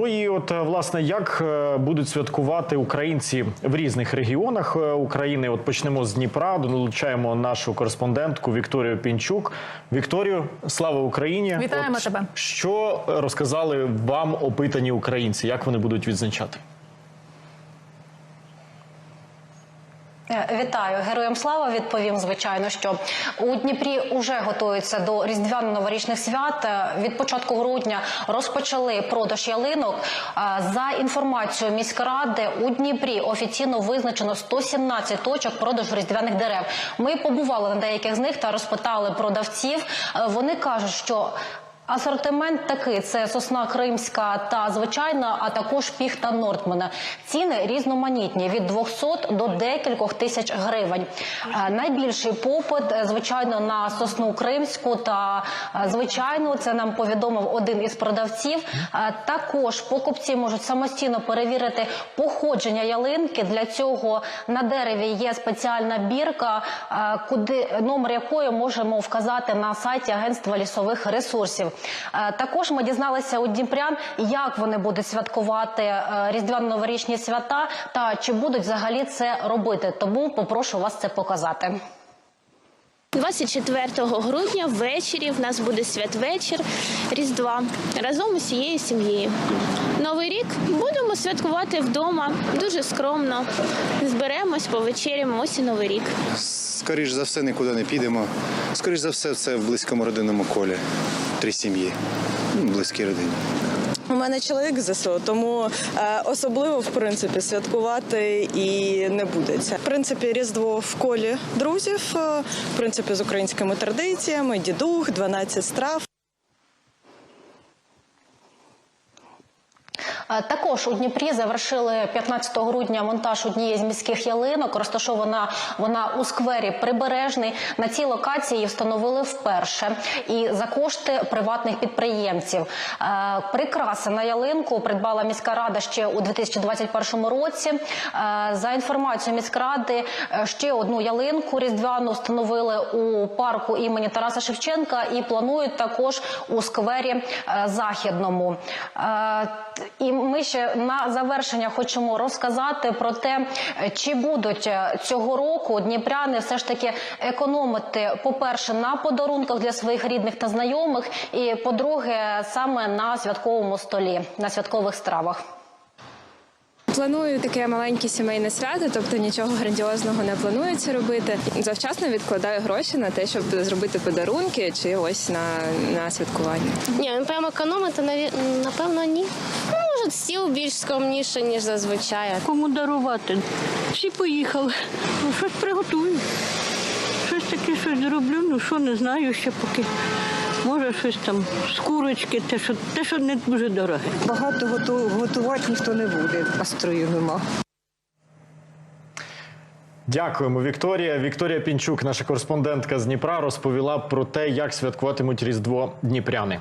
Ну І от е, власне як е, будуть святкувати українці в різних регіонах е, України? От почнемо з Дніпра. Долучаємо нашу кореспондентку Вікторію Пінчук. Вікторію, слава Україні! Вітаємо От тебе. Що розказали вам опитані українці? Як вони будуть відзначати? Вітаю, героям слава. Відповім, звичайно, що у Дніпрі вже готуються до різдвяно-новорічних свят. Е, Від початку грудня розпочали продаж ялинок. Е, За інформацією міськради у Дніпрі офіційно визначено 117 точок продажу різдвяних дерев. Ми побували на деяких з них та розпитали продавців. Е, Вони кажуть, що Асортимент такий: це сосна кримська та звичайна, а також піхта Нортмана. Ціни різноманітні від 200 до декількох тисяч гривень. Е, Найбільший попит, е, звичайно, на сосну кримську та е, звичайну. Це нам повідомив один із продавців. Також покупці можуть самостійно перевірити походження ялинки. Для цього на дереві є спеціальна бірка, куди номер якої можемо вказати на сайті Агентства лісових ресурсів. Е, Також ми дізналися у Дніпрян, як вони будуть святкувати е, різдвяно-новорічні свята та чи будуть взагалі це робити. Тому попрошу вас це показати. 24 грудня ввечері в нас буде святвечір Різдва разом з усією сім'єю. Новий рік будемо святкувати вдома дуже скромно. Зберемось, повечеряємо. Ось і новий рік. Скоріш за все, нікуди не підемо. Скоріш за все, це в близькому родинному колі. Три сім'ї. Ну, близькі родині. У мене чоловік ЗСУ, тому е, особливо в принципі святкувати і не будеться. В принципі, різдво в колі друзів, е, в принципі, з українськими традиціями, дідух, 12 страв. Також у Дніпрі завершили 15 грудня монтаж однієї з міських ялинок. Розташована вона у сквері Прибережний. На цій локації встановили вперше і за кошти приватних підприємців. Е, Прикраси на ялинку придбала міська рада ще у 2021 році. Е, За інформацією міськради, е, ще одну ялинку різдвяну встановили у парку імені Тараса Шевченка і планують також у сквері е, західному. Е, І ми ще на завершення хочемо розказати про те, чи будуть е, цього року дніпряни все ж таки економити, по-перше, на подарунках для своїх рідних та знайомих, і по-друге, саме на святковому столі, на святкових стравах. Планую таке маленьке сімейне свято, тобто нічого грандіозного не планується робити. Завчасно відкладаю гроші на те, щоб зробити подарунки чи ось на, на святкування. Ні, ну прямо економити напевно ні. Ну, може, більш скромніше, ніж зазвичай. Кому дарувати? Всі поїхали. Ну, щось приготую. Щось таке щось зроблю, ну що не знаю ще поки. Може, щось там з курочки, те, що, те, що не дуже дороге. Багато готу- готувати ніхто не буде, настрою нема. Дякуємо, Вікторія. Вікторія Пінчук, наша кореспондентка з Дніпра, розповіла про те, як святкуватимуть Різдво Дніпряни.